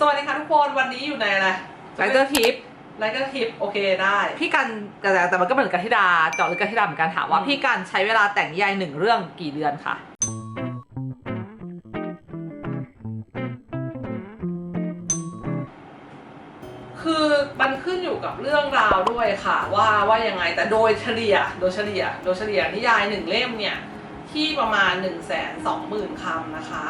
สวัสดีค่ะทุกคนวันนี้อยู่ในอะไรไลเตอร์ทิปไลเกอร์ทิปโอเคได้ พี่กันแต่แต่มันก็เหมือนกันธิดาเจาะลึกกันธิดาเหมือนกันถามว่าอืมพี่กันใช้เวลาแต่งนิยายหนึ่งเรื่องกี่เดือนคะคือมันขึ้นอยู่กับเรื่องราวด้วยค่ะว่าว่ายังไงแต่โดยเฉลี่ยโดยเฉลี่ย โดยเฉลี่ยนิยายหนึ่งเล่มเนี่ยที่ประมาณ1นึ่งแสนสองหมื่นคำนะคะ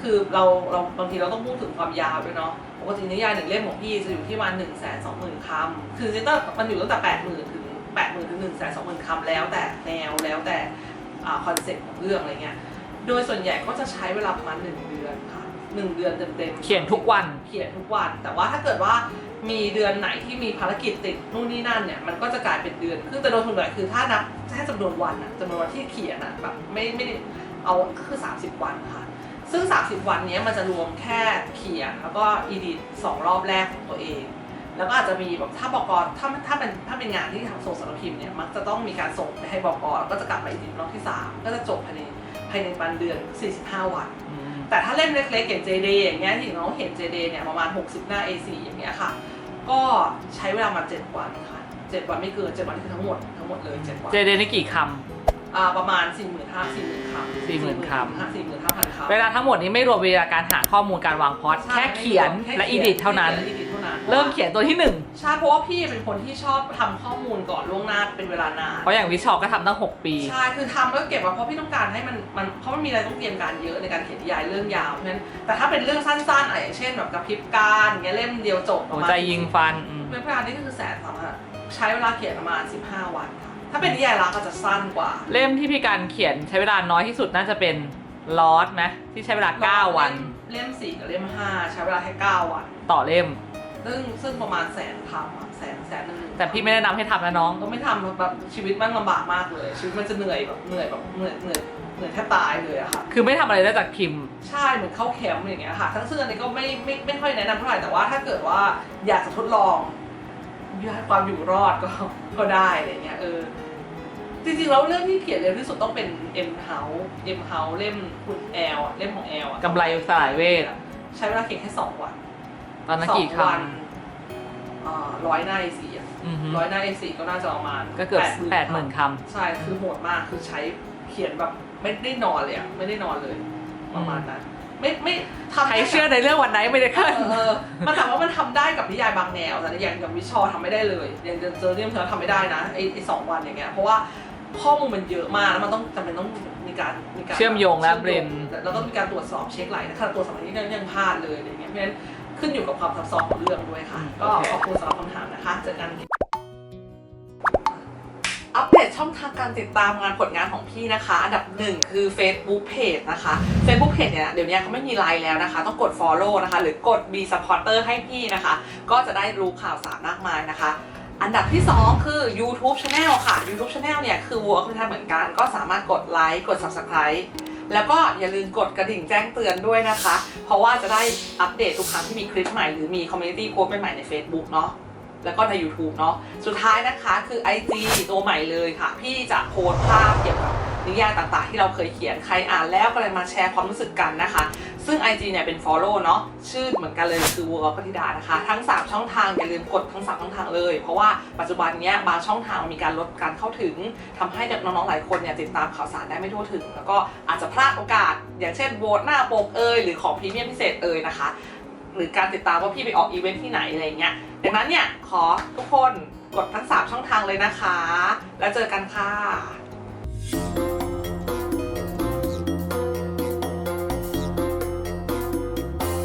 คือเราเราบางทีเราต้องพูดถึงความยาวด้วยเนาะปกตินิยายหนึ่งเล่มของพี่จะอยู่ที่ประมาณหนึ่งแสนสองหมื่นคำคือจริงๆมันอยู่ตั้งแต่แปดหมื่นถึงแปดหมื่นถึงหนึ่งแสนสองหมื่นคำแล้วแต่แนวแล้วแต่คอนเซ็ปต์ของเรื่องอะไรเงี้ยโดยส่วนใหญ่ก็จะใช้เวลาประมาณหนึ่งเดือนค่ะหนึ่งเดือนเต็มๆเขียนทุกวันเขียนทุกวัน แต่ว่าถ้าเกิดว่ามีเดือนไหนที่มีภารกิจติดนู่นนี่นั่นเนี่ยมันก็จะกลายเป็นเดือนคือแต่โดยส่วนใหญ่คือถ้านับแค่จำนวนวันอะจำนวนวันที่เขียนอะแบบไม่ไม่ได้เอาคือ 30 วันค่ะ ซึ่ง 30 วันนี้มันจะรวมแค่เขียนแล้วก็อีดิทสองรอบแรกของตัวเอง แล้วก็อาจจะมีแบบถ้าบกถ้าถ้าเป็นถ้าเป็นงานที่ทำส่งสารพิมพ์เนี่ยมักจะต้องมีการส่งไปให้บกแล้วก็จะกลับมาอีดิทรอบที่ 3 ก็จะจบภายในภายในวันเดือน 45 วัน แต่ถ้าเล่มเล็กๆอย่าง JD อย่างเงี้ยที่น้องเห็น JD เนี่ยประมาณ 60 หน้า A4 อย่างเงี้ยค่ะ ก็ใช้เวลามา 7 วันค่ะ 7 วันไม่เกิน 7 วันคือทั้งหมดทั้งหมดเลย 7 วัน เจเดนได้กี่คำ อ่าประมาณ 4 5 0 0 0 0 40,000คำ40,000คำ45,000คำำเวลาทั้งหมดนี้ไม่รวมเวลาการหาข้อมูลการวางพล็อดใช่แค่เขียนแค่และอีดิทเท่านั้น แค่ขียและ edit เท่านั้น เริ่มเขียนตัวที่หนึ่งใช่เพราะว่าพี่เป็นคนที่ชอบทำข้อมูลก่อนล่วงหน้าเป็นเวลานานเพราะอย่างวิชอก็ทำตั้ง 6 ปี ใช่คือทำแล้วเก็บไว้เพราะพี่ต้องการให้มันมันเพราะมันมีอะไรต้องเตรียมการเยอะในการเขียนนิยายเรื่องยาวเพราะฉะนั้นแต่ถ้าเป็นเรื่องสั้นๆอะอย่างเช่นแบบกระพริบการอย่างเงี้ยเล่มเดียวจบประหัวมาณใจยิงฟันอืมเรื่องพยานนี่ก็คือแสนสามารถใช้เวลาเขียนประมาณ 15 วันค่ะ ถ้าเป็นนิยายรักก็จะสั้นกว่า เล่มที่พี่การเขียนใช้เวลาน้อยที่สุดน่าจะเป็นลอสไหมที่ใช้เวลา 9 วัน เล่มสี่กับเล่มห้าใช้เวลาแค่9วัน ต่อเล่ม ซึ่งซึ่งประมาณแสนคำอะแสนแสนหนึ่งแต่พี่ไม่แนะนำให้ทำนะน้อง ก็ไม่ทำแบบชีวิตมันลำบากมากเลย ชีวิตมันจะเหนื่อยแบบเหนื่อยแบบเหนื่อยเหนื่อยเหนื่อยแทบตายเลยอะค่ะ คือไม่ทำอะไรได้จากพิมพ์ ใช่เหมือนเข้าแคมป์อย่างเงี้ยค่ะ ทั้งซึ่งอันนี้ก็ไม่ไม่ไม่ค่อยแนะนำเท่าไหร่แต่ว่าถ้าเกิดว่าอยากจะทดลองความอยู่รอดก็ก็ได้อะไรเงี้ยเออ จริงๆแล้วเรื่องที่เขียนเร็วที่สุดต้องเป็น M House M House เล่มคุณแอลอะเล่มของแอลอะกำไรสลายเวทใช้เวลาเขียนแค่สองวันตอนนั้นกี่สคองวันร้อยหน้า A4 อะำอือฮึร้อยหน้า A4 ก็น่าจะประมาณก็เกือบ80,000แปดหมื่นคใช่คือโหดมากคือใช้เขียนแบบไม่ได้นอนเลยอะไม่ได้นอนเลย ประมาณนั้น ไม่ไม่ทำำใครเชื่อในเรื่องวันไหนไม่ได้ขึ้นเออมันถามว่ามันทำได้กับนิยายบางแนวแต่อย่างอย่างวิชอทำไม่ได้เลยอย่างเจอเรื่องเธอทำไม่ได้นะไอ้ไอ้สองวันอย่างเงี้ยเพราะว่า ข้อมูลมันเยอะมากแล้วมันต้องจำเป็นต้องมีการมีการเชื่อมโยงและชื่อมเบรนแล้วก็มีการตรวจสอบเช็คหลายนะขนาดตรวจสอบนี้ยังยังพลาดเลยอะไรเงี้ยเพราะฉะนั้นขึ้นอยู่กับความซับซ้อนของเรื่องด้วยค่ะ ก็ขอบคุณสำหรับคำถามนะคะเจอกัน อัปเดตช่องทางการติดตามงานผลงานของพี่นะคะ อันดับหนึ่งคือ Facebook Page นะคะ Facebook Page เนี่ยเดี๋ยวนี้เขาไม่มีไลน์แล้วนะคะ ต้องกด Follow นะคะ หรือกด Be Supporter ให้พี่นะคะ ก็จะได้รู้ข่าวสารมากมายนะคะ อันดับที่ 2 คือ YouTube Channel ค่ะ YouTube Channel เนี่ย คือวัวก็ทำเหมือนกัน ก็สามารถกดไลค์กด Subscribe แล้วก็อย่าลืมกดกระดิ่งแจ้งเตือนด้วยนะคะ เพราะว่าจะได้อัปเดตทุกครั้งที่มีคลิปใหม่หรือมีคอมมูนิตี้โพสต์ใหม่ใน Facebook เนาะแล้วก็ใน YouTube เนาะสุดท้ายนะคะคือ IG ตัวใหม่เลยค่ะ พี่จะโพสภาพเกี่ยวกับนิยายต่างๆ ที่เราเคยเขียนใครอ่านแล้วก็เลยมาแชร์ความรู้สึกกันนะคะ ซึ่ง IG เนี่ยเป็น follow เนาะชื่อเหมือนกันเลยคือวัวปฏิดานะคะ ทั้ง 3 ช่องทางอย่าลืมกดทั้ง 3 ช่องทางเลย เพราะว่าปัจจุบันเนี้ยบางช่องทางมีการลดการเข้าถึงทำให้น้องๆหลายคนเนี่ยติดตามข่าวสารได้ไม่ทั่วถึง แล้วก็อาจจะพลาดโอกาส อย่างเช่นโหวตหน้าปกเอยหรือของพรีเมียมพิเศษเอยนะคะ หรือการติดตามว่าพี่ไปออกอีเวนท์ที่ไหนอะไรเงี้ยดังนั้นเนี่ยขอทุกคนกดทั้ง 3 ช่องทางเลยนะคะ แล้วเจอกันค่ะ